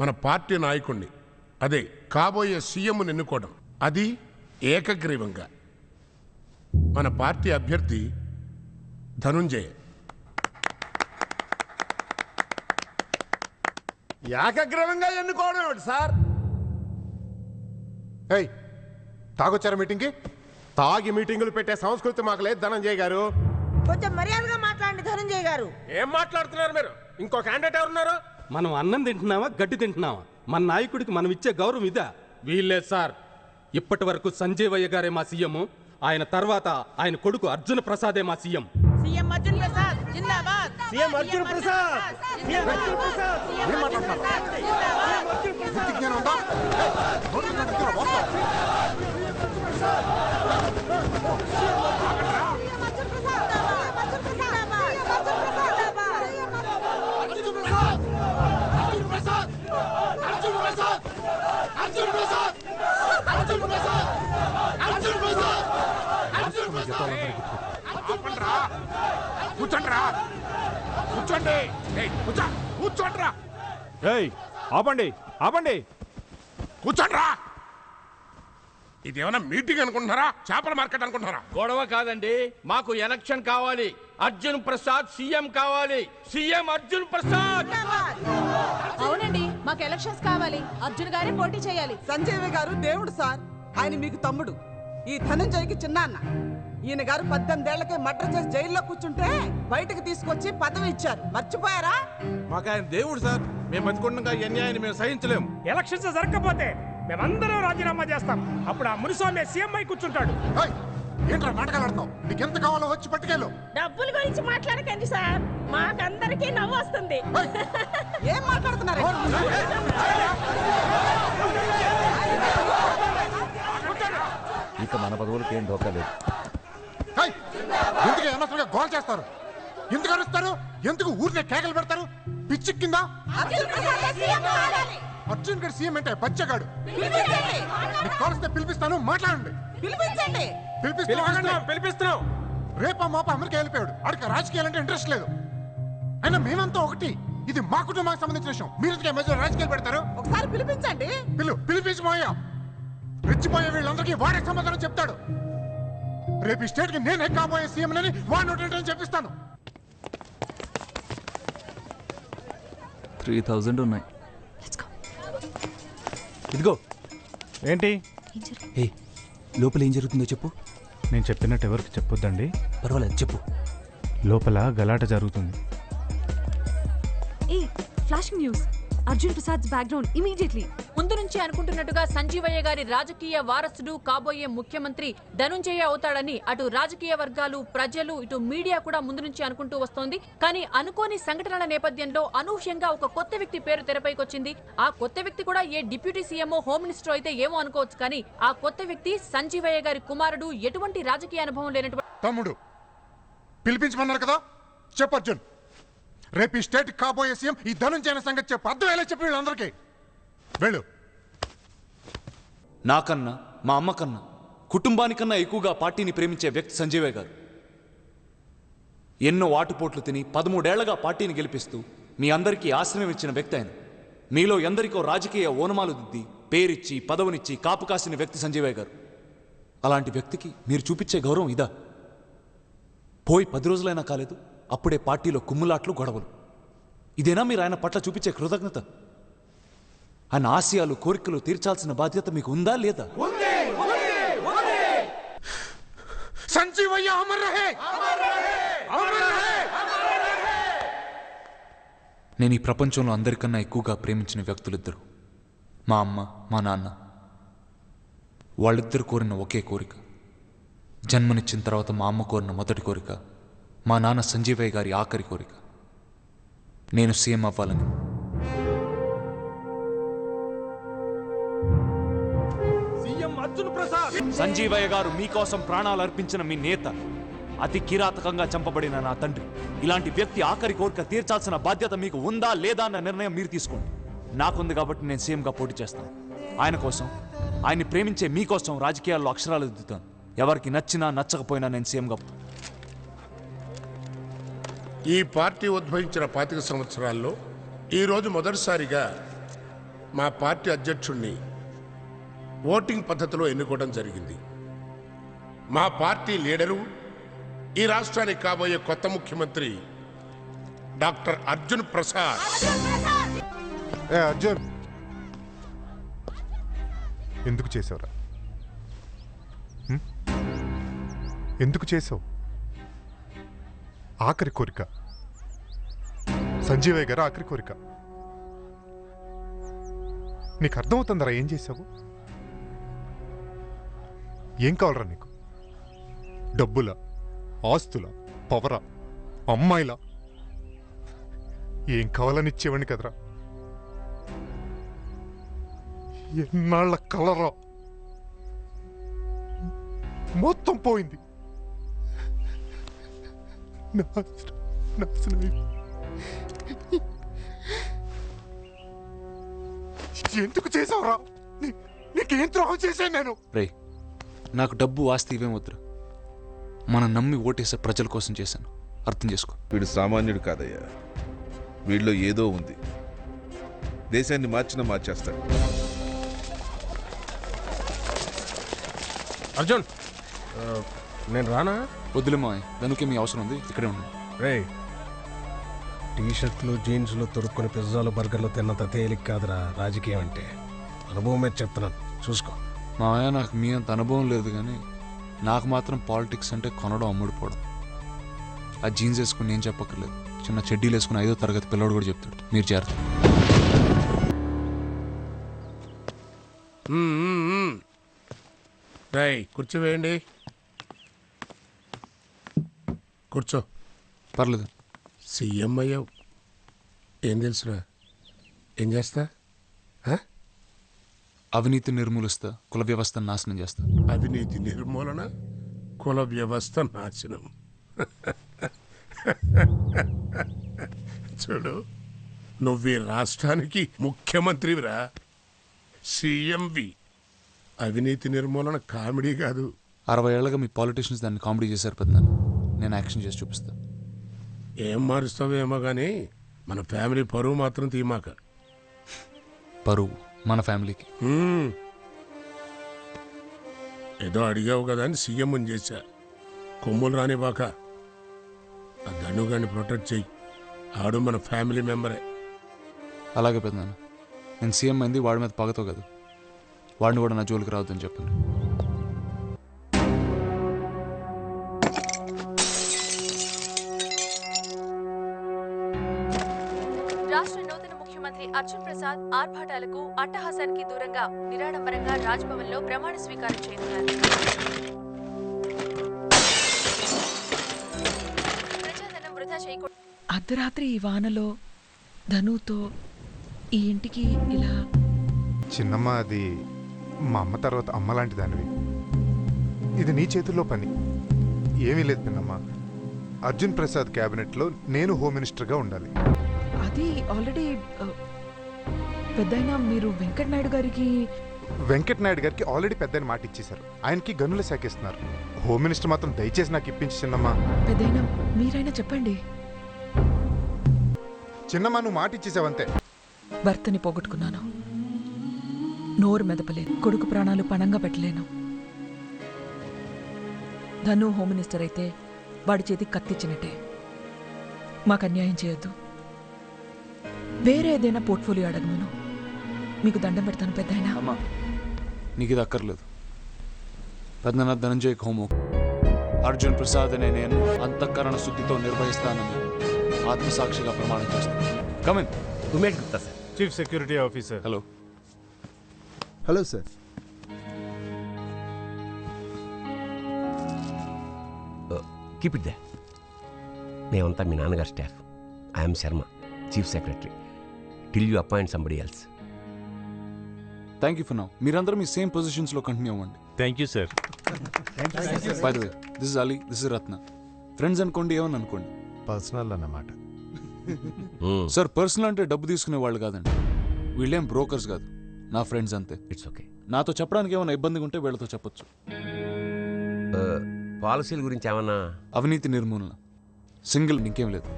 మన పార్టీ నాయకుణ్ణి. అదే కాబోయే సీఎంను ఎన్నుకోవడం. అది ఏకగ్రీవంగా. మన పార్టీ అభ్యర్థి ధనుంజయ. ఏకగ్రవంగా ఎన్నుకోవడం ఏమిటి సార్? ఏయ్ తాగొచ్చారా మీటింగ్కి? తాగి మీటింగులు పెట్టే సంస్కృతి మాకు లేదు ధనంజయ్ గారు. కొంచెం మర్యాదగా మాట్లాడండి ధనంజయ్ గారు. ఏం మాట్లాడుతున్నారు మీరు? ఇంకో క్యాండిడేట్ ఎవరున్నారు? మనం అన్నం తింటున్నావా గడ్డి తింటున్నావా మన నాయకుడికి మనం ఇచ్చే గౌరవం ఇదా? వీల్లేదు సార్. ఇప్పటి వరకు సంజీవయ్య గారే మా సీఎం. ఆయన తర్వాత ఆయన కొడుకు అర్జున ప్రసాదే మా సీఎం. సీఎం అర్జున్ ప్రసాద్ జిందాబాద్. సీఎం అర్జున్ ప్రసాద్! సీఎం అర్జున్ ప్రసాద్! నోటికి కూర్చోండ్రా. కూర్చోండి. ఏయ్, కూర్చో కూర్చోండ్రా. ఏయ్ ఆపండి ఆపండి. కూర్చోండ్రా. ఇదేమైనా మీటింగ్ అనుకుంటున్నారా? చేపల మార్కెట్ అనుకుంటున్నారా? గొడవ కాదండి మాకు ఎలక్షన్ కావాలి. అర్జున్ ప్రసాద్ సీఎం కావాలి. సీఎం అర్జున్ ప్రసాద్! అవునండి మాకు ఎలక్షన్స్ కావాలి. అర్జున్ గారే పోటీ చేయాలి. సంజీవి గారు దేవుడు సార్. ఆయన మీకు తమ్ముడు. ఈ ధనంజయ్కి చిన్న అన్న ఈయన గారు పద్దెనిమిదేళ్ళకే మర్డర్ చేసి జైల్లో కూర్చుంటే బయటకు తీసుకొచ్చి పదవి ఇచ్చారు. మర్చిపోయారా? మాకు ఆయన దేవుడు సార్. మేము బతికుండగా ఈ అన్యాయాన్ని మేము సహించలేము. ఎలక్షన్స్ జరగకపోతే మేమందరం రాజీనామా చేస్తాం. అప్పుడు ఆ మునిస్వామి సీఎం అయి కూర్చుంటాడు. ఏయ్, ఏంట్రా నాటకాలు ఆడతావు నీకు ఎంత కావాలో వచ్చి పట్టుకెళ్ళు. డబ్బుల గురించి మాట్లాడకండి సార్. మాకందరికీ నవ్వు వస్తుంది. ఏం మాట్లాడుతున్నారు? ఇక మన పదవులకి ఏం డోకా లేదు. ఎందుకు అనవసరంగా గోల్ చేస్తారు? ఎందుకు అరుస్తారు? ఎందుకు ఊరినే కేకలు పెడతారు? పిచ్చి కింద? అర్జున్ గడ్ సీఎం అంటే బచ్చగాడు పిలిపించండి. నీకు కావలిస్తే పిలిపిస్తాను మాట్లాడండి. పిలిపించండి. పిలిపిస్తున్నాం పిలిపిస్తున్నాం. రేపా మాప అమెరికా వెళ్ళిపోయాడు. ఆడికి రాజకీయాలంటే ఇంట్రెస్ట్ లేదు. అయినా మేమంతా ఒకటి. ఇది మా కుటుంబానికి సంబంధించిన విషయం. మీరు ఎందుకు మధ్యలో రాజకీయాలు పెడతారు? ఒకసారి పిలిపించండి. పిలు పిలిపించబోయా రెచ్చిపోయే వీళ్ళందరికీ వాడే సమాధానం చెప్తాడు. రేపు ఈ స్టేట్కి నేనే కాబోయే సీఎం అని వాడు నోటి చెప్పిస్తాను. త్రీ థౌజండ్ ఉన్నాయి. ఇదిగో. ఏంటి? ఏ లోపల ఏం జరుగుతుందో చెప్పు. నేను చెప్పినట్టు ఎవరికి చెప్పొద్దండి? పర్వాలేదు చెప్పు. లోపల గలాట జరుగుతుంది. ఏ flashing news. Arjun Prasad background immediately ముందు నుంచి అనుకుంటున్నట్టుగా సంజీవయ్య గారి రాజకీయ వారసుడు కాబోయే ముఖ్యమంత్రి ధనుంజయ అవుతాడని అటు రాజకీయ వర్గాలు ప్రజలు ఇటు మీడియా కూడా ముందు నుంచి అనుకుంటూ వస్తోంది. కానీ అనుకోని సంఘటనల నేపథ్యంలో అనూహ్యంగా ఒక కొత్త వ్యక్తి పేరు తెరపైకొచ్చింది. ఆ కొత్త వ్యక్తి కూడా ఏ డిప్యూటీ సీఎం హోమ్ మినిస్టర్ అయితే ఏమో అనుకోవచ్చు కానీ ఆ కొత్త వ్యక్తి సంజీవయ్య గారి కుమారుడు. ఎటువంటి రాజకీయ అనుభవం లేనటువంటి తమ్ముడు పిలిపించమన్నారు కదా? చెప్పు అర్జున్. రేపు ఈ స్టేట్ కాబోయే సీఎం ఈ ధనుంజయన సంగతి చెప్పు. అర్థమయ్యేలా చెప్పి వీళ్ళందరికీ. వెళ్ళు. నాకన్నా మా అమ్మకన్నా కుటుంబానికన్నా ఎక్కువగా పార్టీని ప్రేమించే వ్యక్తి సంజీవే గారు. ఎన్నో ఆటుపోట్లు తిని పదమూడేళ్ళగా పార్టీని గెలిపిస్తూ మీ అందరికీ ఆశ్రయం ఇచ్చిన వ్యక్తి ఆయన. మీలో ఎందరికో రాజకీయ ఓనమాలు దిద్ది పేరిచ్చి పదవునిచ్చి కాపు కాసిన వ్యక్తి సంజీవయ్య గారు. అలాంటి వ్యక్తికి మీరు చూపించే గౌరవం ఇదా? పోయి పది రోజులైనా కాలేదు? అప్పుడే పార్టీలో కుమ్ములాట్లు గొడవలు. ఇదేనా మీరు ఆయన పట్ల చూపించే కృతజ్ఞత? ఆయన ఆశయాలు కోరికలు తీర్చాల్సిన బాధ్యత మీకు ఉందా లేదా? సంజీవయ్య అమర్ రహే. అమర్ రహే. నేను ఈ ప్రపంచంలో అందరికన్నా ఎక్కువగా ప్రేమించిన వ్యక్తులిద్దరు. మా అమ్మ మా నాన్న. వాళ్ళిద్దరు కోరిన ఒకే కోరిక. జన్మనిచ్చిన తర్వాత మా అమ్మ కోరిన మొదటి కోరిక. మా నాన్న సంజీవయ్య గారి ఆఖరి కోరిక. నేను సీఎం అవ్వాలని. సీఎం అర్జున్ ప్రసాద్! సంజీవయ్య గారు మీకోసం ప్రాణాలు అర్పించిన మీ నేత అతి కిరాతకంగా చంపబడిన నా తండ్రి. ఇలాంటి వ్యక్తి ఆఖరి కోరిక తీర్చాల్సిన బాధ్యత మీకు ఉందా లేదా అన్న నిర్ణయం మీరు తీసుకోండి. నాకుంది కాబట్టి నేను సీఎంగా పోటీ చేస్తాను. ఆయన కోసం ఆయన్ని ప్రేమించే మీకోసం రాజకీయాల్లో అక్షరాలు దిద్దుతాను. ఎవరికి నచ్చినా నచ్చకపోయినా నేను సీఎంగా ఈ పార్టీ ఉద్భవించిన పాతిక సంవత్సరాల్లో ఈరోజు మొదటిసారిగా మా పార్టీ అధ్యక్షుణ్ణి ఓటింగ్ పద్ధతిలో ఎన్నుకోవడం జరిగింది. మా పార్టీ లీడరు ఈ రాష్ట్రానికి కాబోయే కొత్త ముఖ్యమంత్రి డాక్టర్ అర్జున్ ప్రసాద్. అర్జున్! ఎందుకు చేసావురా? ఎందుకు చేసావు? ఆఖరి కోరిక. సంజీవయ్య గారు ఆఖరి కోరిక. నీకు అర్థమవుతుందరా ఏం చేసావు ఏం కావాలరా నీకు? డబ్బుల ఆస్తుల పవరా అమ్మాయిల. ఏం కావాలని ఇచ్చేవాడిని కదరా? ఎన్నాళ్ళ కలరా? మొత్తం పోయింది. నాశనం నాశనం ఎందుకు చేసావురా నీ- నీకేం ద్రోహం చేశాను నేను? రే నాకు డబ్బు ఆస్తి ఇవేం వద్దురా మనం నమ్మి ఓటేసే ప్రజల కోసం చేశాను. అర్థం చేసుకో. వీడు సామాన్యుడు కాదయ్యా. వీడిలో ఏదో ఉంది. దేశాన్ని మార్చినా మార్చేస్తాడు. అర్జున్! నేను రానా? వద్దులేమో దానికి మీ అవసరం ఉంది ఇక్కడే ఉండండి రే టీ షర్ట్లు జీన్స్లు తొడుక్కొని పిజ్జాలు బర్గర్లు తిన్నంత తేలిక కాదురా రాజకీయం అంటే. అనుభవం మీద చెప్తున్నాను చూసుకో. మావయ్య నాకు మీ అంత అనుభవం లేదు కానీ నాకు మాత్రం పాలిటిక్స్ అంటే కొనడం అమ్ముడుపోవడం ఆ జీన్స్ వేసుకుని నేను చెప్పక్కర్లేదు. చిన్న చెడ్డీలు వేసుకుని ఐదో తరగతి పిల్లవాడు కూడా చెప్తాడు. మీరు చేరతారు రై కూర్చోవేయండి కూర్చో. పర్లేదు. సీఎం అయ్యావు. ఏం తెలుసురా? ఏం చేస్తా? అవినీతి నిర్మూలిస్తా కుల వ్యవస్థను నాశనం చేస్తా. అవినీతి నిర్మూలన కుల వ్యవస్థ నాశనం. చూడు నువ్వు రాష్ట్రానికి ముఖ్యమంత్రివిరా. సీఎంవి. అవినీతి నిర్మూలన కామెడీ కాదు. అరవై ఏళ్ళగా మీ పాలిటీషియన్స్ దాన్ని కామెడీ చేశారు పెద్ద నేను యాక్షన్ చేసి చూపిస్తా. ఏం మారుస్తావేమో కానీ మన ఫ్యామిలీ పరువు మాత్రం తీమాక. పరువు మన ఫ్యామిలీకి. హ్మ్. ఏదో అడిగావు కదా అని సీఎం చేశా. కొమ్ములు రానివ్వక ఆ ధనుగాన్ని ప్రొటెక్ట్ చెయ్యి. ఆడు మన ఫ్యామిలీ మెంబరే. అలాగే పెద్ద నేను సీఎం అయింది వాడి మీద పగతో కదా. వాడిని కూడా నా జోలికి రావద్దని చెప్పండి. రాష్ట్ర నూతన ముఖ్యమంత్రి అర్జున్ ప్రసాద్ ఆర్భాటాలకు అట్టహాసానికి దూరంగా నిరాడంబరంగా రాజ్భవన్లో ప్రమాణ స్వీకారం చేయనున్నారు. ప్రజాధనం వృధా చేయకూడదు. అర్ధరాత్రి ఈ వానలో ధనుతో ఈ ఇంటికి ఇలా చిన్నమ్మ అది మా అమ్మ తర్వాత అమ్మ లాంటి దానివి ఇది నీ చేతుల్లో పని. ఏమీ లేదు పిన్నమ్మ. అర్జున్ ప్రసాద్ క్యాబినెట్లో నేను హోమ్ మినిస్టర్గా ఉండాలి. అది ఆల్రెడీ పెద్దయినా మీరు వెంకట్ నాయుడు గారికి వెంకట్ నాయుడు గారికి ఆల్రెడీ పెద్ద మాట ఇచ్చేశారు. ఆయనకి గన్నులు సేకేస్తున్నారు హోమ్ మినిస్టర్ మాత్రం దయచేసి నాకు ఇప్పించి చిన్నమ్మ పెద్దయినా మీరైనా చెప్పండి. చిన్నమ్మ నువ్వు మాట ఇచ్చేసావంతే భర్తని పోగొట్టుకున్నాను. నోరు మెదపలేను కొడుకు ప్రాణాలు పణంగా పెట్టలేను. ధను హోమ్ మినిస్టర్ అయితే వాడి చేతికి కత్తిచ్చినట్టే. మాకు అన్యాయం చేయొద్దు. వేరే ఏదైనా పోర్ట్ఫోలియో అడగమను. మీకు దండం పెడతాను పెద్దయినా. అమ్మా నీకు ఇది అక్కర్లేదు. పెద్దన ధనంజయ్ హోము అర్జున్ ప్రసాద్ అనే నేను అంతఃకరణ శుద్ధితో నిర్వహిస్తానని ఆత్మసాక్షిగా ప్రమాణం చేస్తాను come in Umesh Gupta sir. Chief security officer hello hello sir keep it there మేమంతా మీ నాన్నగారు staff I'm Sharma chief secretary till you appoint somebody else thank you for now మీరందరూ మీ సేమ్ పొజిషన్స్లో కంటిన్యూ అవ్వండి. Thank you sir by the way this is Ali this is Ratna friends అనుకోండి ఏమని అనుకోండి? పర్సనల్ అన్నమాట. సార్ పర్సనల్ అంటే డబ్బు తీసుకునే వాళ్ళు కాదండి. వీళ్ళేం బ్రోకర్స్ కాదు. నా ఫ్రెండ్స్ అంతే. ఇట్స్ ఓకే నాతో చెప్పడానికి ఏమైనా ఇబ్బందిగా ఉంటే వీళ్ళతో చెప్పొచ్చు. పాలసీల గురించి ఏమన్నా? అవినీతి నిర్మూలన. సింగిల్ ఇంకేం లేదు.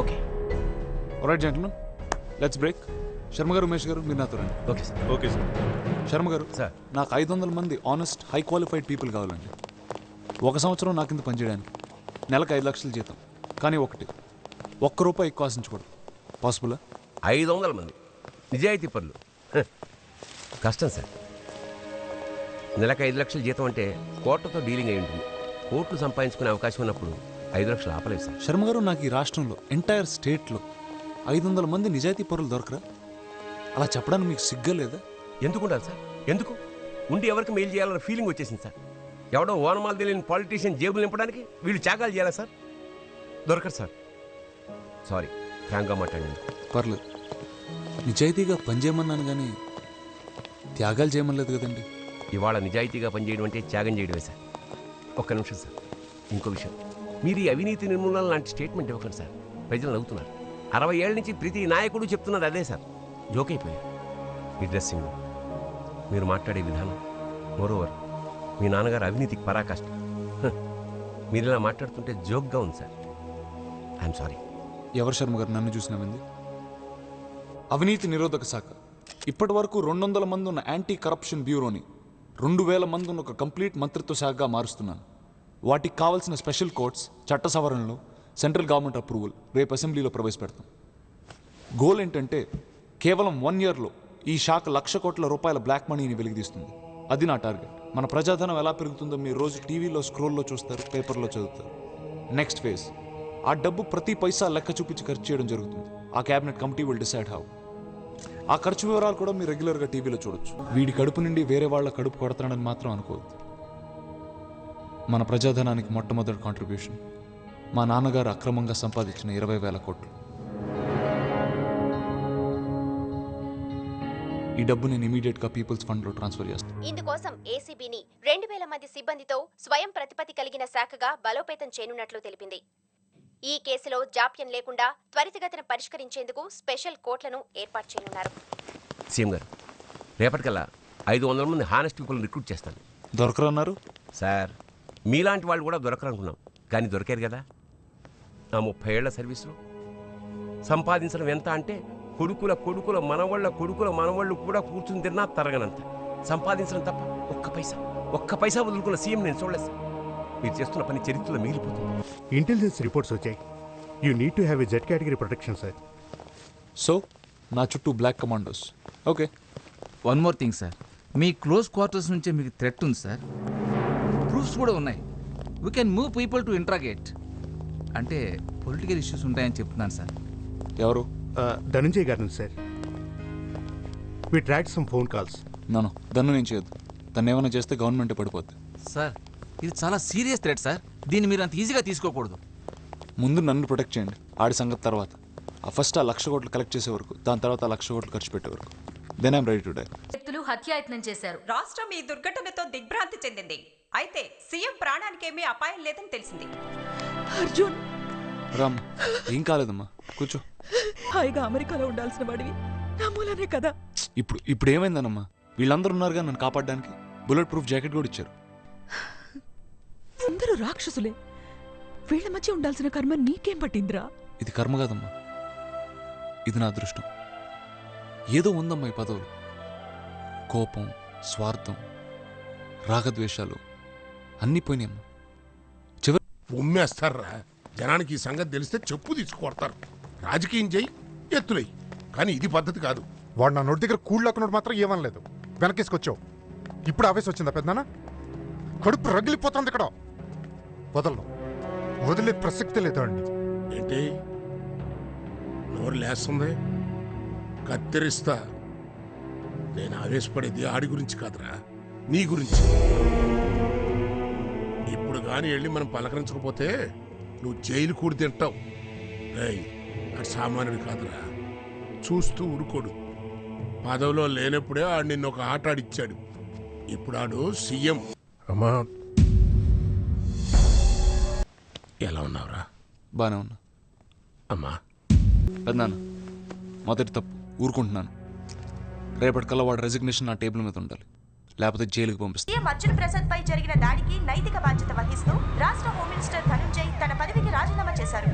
Okay right gentlemen let's break Sharma గారు ఉమేష్ గారు మీరు నాతో రండి. Okay sir. Okay sir. Sharma గారు సార్. నాకు ఐదు వందల మంది ఆనెస్ట్ హై క్వాలిఫైడ్ పీపుల్ కావాలండి. ఒక సంవత్సరం నా కింద పనిచేయడానికి నెలకు ఐదు లక్షల జీతం. కానీ ఒకటి ఒక్క రూపాయి ఎక్కువ ఆశించకూడదు. పాసిబులా ఐదు వందల మంది. నిజాయితీ పనులు. హ, కష్టం సార్. నెలకు ఐదు లక్షల జీతం అంటే కోట్లతో డీలింగ్ అయి ఉంటుంది. కోట్లు సంపాదించుకునే అవకాశం ఉన్నప్పుడు ఐదు లక్షలు ఆపలేదు సార్. శర్మ గారు నాకు ఈ రాష్ట్రంలో ఎంటైర్ స్టేట్లో ఐదు వందల మంది నిజాయితీ పరులు దొరకరా? అలా చెప్పడానికి మీకు సిగ్గా లేదా? ఎందుకు ఉండాలి సార్? ఎందుకు? ఉండి ఎవరికి మెయిల్ చేయాలన్న ఫీలింగ్ వచ్చేసింది సార్. ఎవడో ఓనమాలు తెలియని పాలిటీషియన్ జేబులు నింపడానికి వీళ్ళు త్యాగాలు చేయాలా సార్? దొరకరు సార్. సారీ ఫ్రాంక్గా మాట్లాడండి పర్లేదు. నిజాయితీగా పనిచేయమన్నాను కానీ త్యాగాలు చేయమనలేదు కదండి. ఇవాళ నిజాయితీగా పనిచేయడం అంటే త్యాగం చేయడమే సార్. ఒక్క నిమిషం సార్. ఇంకో విషయం. మీరు ఈ అవినీతి నిర్మూలన లాంటి స్టేట్మెంట్ ఇవ్వకండి సార్. ప్రజలు నవ్వుతున్నారు. అరవై ఏళ్ళ నుంచి ప్రతి నాయకుడు చెప్తున్నది అదే సార్. జోక్ అయిపోయాయి మీ డ్రెస్సింగ్ మీరు మాట్లాడే విధానం. మోరోవర్ మీ నాన్నగారు అవినీతికి పరాకాష్ట మీరు ఇలా మాట్లాడుతుంటే జోక్గా ఉంది సార్. ఐఎమ్ సారీ ఎవరు శర్మ గారు నన్ను చూసినవింది అవినీతి నిరోధక శాఖ. ఇప్పటి వరకు రెండు వందల మంది ఉన్న యాంటీ కరప్షన్ బ్యూరోని రెండు వేల మంది ఉన్న ఒక కంప్లీట్ మంత్రిత్వ శాఖగా మారుస్తున్నాను. వాటికి కావాల్సిన స్పెషల్ కోర్ట్స్ చట్ట సవరణలు సెంట్రల్ గవర్నమెంట్ అప్రూవల్. రేపు అసెంబ్లీలో ప్రవేశపెడతాం. గోల్ ఏంటంటే కేవలం వన్ ఇయర్లో ఈ శాఖ లక్ష కోట్ల రూపాయల బ్లాక్ మనీని వెలిగిస్తుంది అది నా టార్గెట్ మన ప్రజాధనం ఎలా పెరుగుతుందో మీరు రోజు టీవీలో స్క్రోల్లో చూస్తారు పేపర్లో చదువుతారు. నెక్స్ట్ ఫేజ్ ఆ డబ్బు ప్రతి పైసా లెక్క చూపించి ఖర్చు చేయడం జరుగుతుంది. ఆ cabinet committee will decide how ఆ ఖర్చు వివరాలు కూడా మీరు రెగ్యులర్గా టీవీలో చూడొచ్చు. వీడి కడుపు నుండి వేరే వాళ్ళ కడుపు కొడతానని మాత్రం అనుకోవద్దు. మన ప్రజాధనానికి మొట్టమొదటి కాంట్రిబ్యూషన్ మా నాన్నగారు అక్రమంగా సంపాదించిన ఇరవై వేల కోట్లు. ఈ డబ్బు నేను ఇమీడియట్గా పీపుల్స్ ఫండ్లో ట్రాన్స్ఫర్ చేస్తాను ఇందుకోసం ఏసీబీని రెండు వేల మంది సిబ్బందితో స్వయం ప్రతిపత్తి కలిగిన శాఖగా బలోపేతం చేయనున్నట్లు తెలిపింది. ఈ కేసులో జాప్యం లేకుండా త్వరితగతిన పరిష్కరించేందుకు స్పెషల్ కోర్టులను ఏర్పాటు చేయనున్నారు. సీఎం గారు రేపటికల్లా ఐదు వందల మంది హానెస్ట్ పీపుల్ రిక్రూట్ చేస్తాను. దొరకరన్నారు? సార్ మీలాంటి వాళ్ళు కూడా దొరకరు అనుకున్నాం కానీ దొరికారు కదా. నా ముప్పై ఏళ్ళ సర్వీసులో సంపాదించడం ఎంత అంటే కొడుకుల కొడుకుల మనవాళ్ళ కొడుకుల మనవాళ్ళు కూడా కూర్చుని తిన్నా తరగనంత. సంపాదించడం తప్ప ఒక్క పైసా ఒక్క పైసా వదులుకున్న సీఎం నేను చూడలేదు సార్. మీరు చేస్తున్న పని చరిత్రలో మిగిలిపోతుంది. ఇంటెలిజెన్స్ రిపోర్ట్స్ వచ్చాయి. You need to have a Z category protection sir so నా చుట్టూ black commandos okay one more thing sir మీ క్లోజ్ క్వార్టర్స్ నుంచే మీకు థ్రెట్ ఉంది సార్ ప్రూఫ్స్ కూడా ఉన్నాయి. We can move people to interrogate అంటే పొలిటికల్ ఇష్యూస్ ఉంటాయని చెప్తున్నాను సార్. ఎవరు? ధనంజయ్ గారి నుంచి sir we track some phone calls నన్ను దన్ను నేను చేయొద్దు. తను ఏమైనా చేస్తే గవర్నమెంట్ పడిపోద్ది. సార్ ఇది చాలా సీరియస్ థ్రెట్ సార్. దీన్ని మీరు అంత ఈజీగా తీసుకోకూడదు. ముందు నన్ను ప్రొటెక్ట్ చేయండి. ఆడి సంగతి తర్వాత. ఆ ఫస్ట్ ఆ లక్ష కోట్లు కలెక్ట్ చేసే వరకు దాని తర్వాత ఆ లక్ష కోట్లు ఖర్చు పెట్టే వరకు. Then I'm ready to die వ్యక్తులు హత్యాయత్నం చేశారు. రాష్ట్రం ఈ దుర్ఘటనతో దిగ్భ్రాంతి చెందింది. అయితే సీఎం ప్రాణానికేమీ అపాయం లేదని తెలిసింది. అర్జున్. రామ్ ఏం కాలేదమ్మా? కూర్చో. హాయిగా అమెరికాలో ఉండాల్సిన వాడివి. నా మూలనే కదా. ఇప్పుడు ఇప్పుడు ఏమైందనమ్మా? వీళ్ళందరూ ఉన్నారుగా నన్ను కాపాడడానికి? బుల్లెట్ ప్రూఫ్ జాకెట్ కూడా ఇచ్చారు. అందరూ రాక్షసులే. వీళ్ళ మధ్య ఉండాల్సిన కర్మ నీకేం పట్టిందిరా? ఇది కర్మ కాదమ్మా. ఇది నా అదృష్టం. ఏదో ఉందమ్మా ఈ పదవులు. కోపం స్వార్థం రాగద్వేషాలు అన్నీ పోయినాయమ్మా. ఉమ్మేస్తారా? జనానికి ఈ సంగతి తెలిస్తే చెప్పు తీసుకొడతారు రాజకీయం చేయి ఎత్తులై. కానీ ఇది పద్ధతి కాదు. వాడు నా నోటి దగ్గర కూళ్ళకున్నాడు మాత్రం ఏమనలేదు. వెనకేసుకొచ్చావు. ఇప్పుడు ఆవేశం వచ్చిందా పెద్దనా? కడుపు రగిలిపోతుంది ఇక్కడ. వదలను. వదిలే ప్రసక్తి లేదు అండి ఏంటి? నోరు లేస్తుంది? కత్తిరిస్తా. నేను ఆవేశపడేది ఆడి గురించి కాదురా. నీ గురించి. ఇప్పుడు కానీ వెళ్ళి మనం పలకరించకపోతే నువ్వు జైలు కూడి తింటావు. రేయ్ ఆడు సామాన్యుడు కాదురా. చూస్తూ ఊరుకోడు. పదవిలో లేనప్పుడే ఆడు నిన్ను ఒక ఆట ఆడిచ్చాడు ఇప్పుడు ఆడు సీఎం. అమ్మా ఎలా ఉన్నావురా? బాగానే ఉన్నా. అమ్మా. పెద్దనాన్న మొదటి తప్పు. ఊరుకుంటున్నాను. రేపటికల్లా వాడు రెసిగ్నేషన్ నా టేబుల్ మీద ఉండాలి. లేకపోతే జైలుకు పంపిస్తారు సీఎం అర్జున్ ప్రసాద్ పై జరిగిన దాడికి నైతిక బాధ్యత వహిస్తూ రాష్ట్ర హోమ్ మినిస్టర్ ధనుంజయ్ తన పదవికి రాజీనామా చేశారు.